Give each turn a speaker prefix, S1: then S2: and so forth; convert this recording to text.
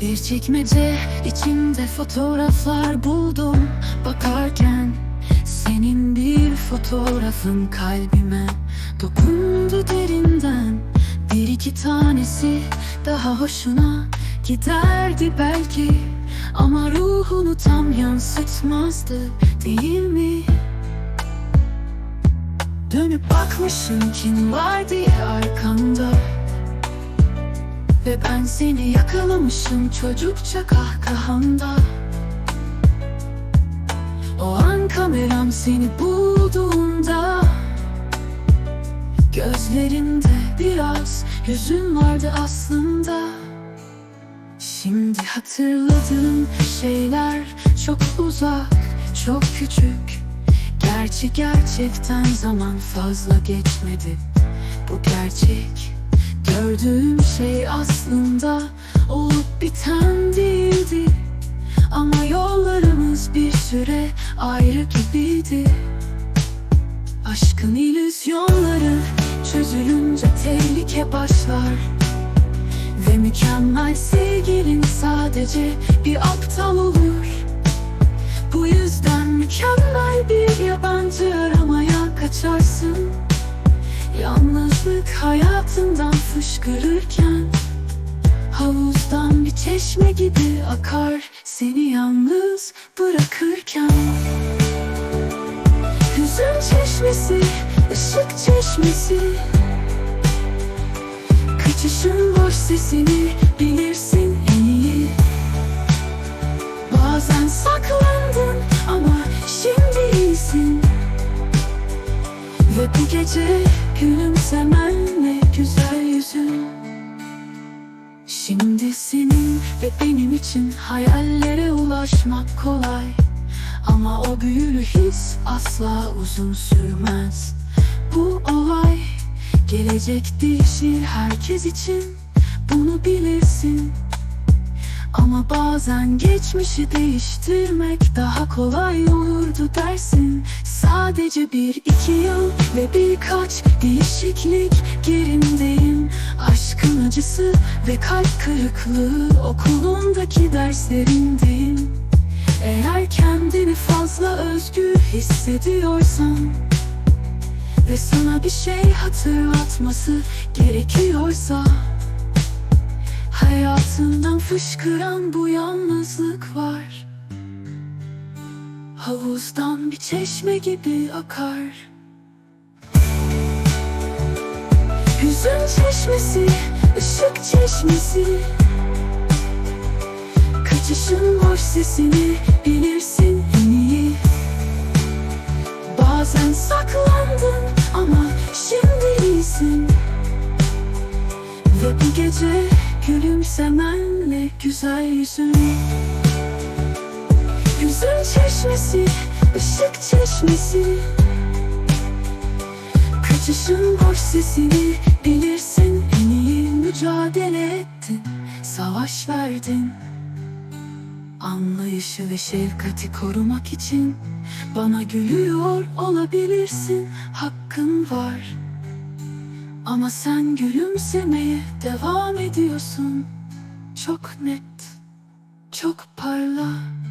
S1: Bir çekmece içinde fotoğraflar buldum. Bakarken senin bir fotoğrafın kalbime Dokundu derinden. Bir iki tanesi daha hoşuna giderdi belki. Ama ruhunu tam yansıtmazdı değil mi? Dönüp bakmışım kim var diye arkanda Ve ben seni yakalamışım çocukça kahkahanda. O an kameram seni bulduğunda Gözlerinde biraz hüzün vardı aslında. Şimdi hatırladığım şeyler çok uzak, çok küçük. Gerçi gerçekten zaman fazla geçmedi. Bu gerçek Gördüğüm şey aslında olup biten değildi. Ama yollarımız bir süre ayrı gibiydi. Aşkın illüzyonları çözülünce tehlike başlar. Ve mükemmel sevgilin sadece bir aptal olur. Bu yüzden mükemmel bir yabancı aramaya kaçarsın. Yalnızlık hayatından fışkırırken Havuzdan bir çeşme gibi akar Seni yalnız bırakırken. Hüzün çeşmesi, ışık çeşmesi Kaçışın boş sesini bilirsin en iyi. Bazen saklandın ama şimdi iyisin. Ve bu gece gülümsemenle Şimdi senin ve benim için hayallere ulaşmak kolay. Ama o büyülü his asla uzun sürmez. Bu olay gelecek değişir herkes için. Bunu bilirsin. Ama bazen geçmişi değiştirmek daha kolay olurdu dersin. Sadece bir iki yıl ve birkaç değişiklik gerimdeyim Aşkın acısı ve kalp kırıklığı okulundaki derslerindeyim Eğer kendini fazla özgür hissediyorsan Ve sana bir şey hatırlatması gerekiyorsa Hayatından fışkıran bu yalnızlık var. Havuzdan bir çeşme gibi akar Hüzün çeşmesi, ışık çeşmesi. Kaçışın boş sesini bilirsin en iyi. Bazen saklandın ama şimdi iyisin. Ve bu gece gülümsemenle güzel yüzün. Hüzün çeşmesi, ışık çeşmesi. Kaçışın boş sesini bilirsin en iyi mücadele ettin. Savaş verdin. Anlayışı ve şefkati korumak için Bana gülüyor olabilirsin. Hakkın var. Ama sen gülümsemeye devam ediyorsun. Çok net Çok parlak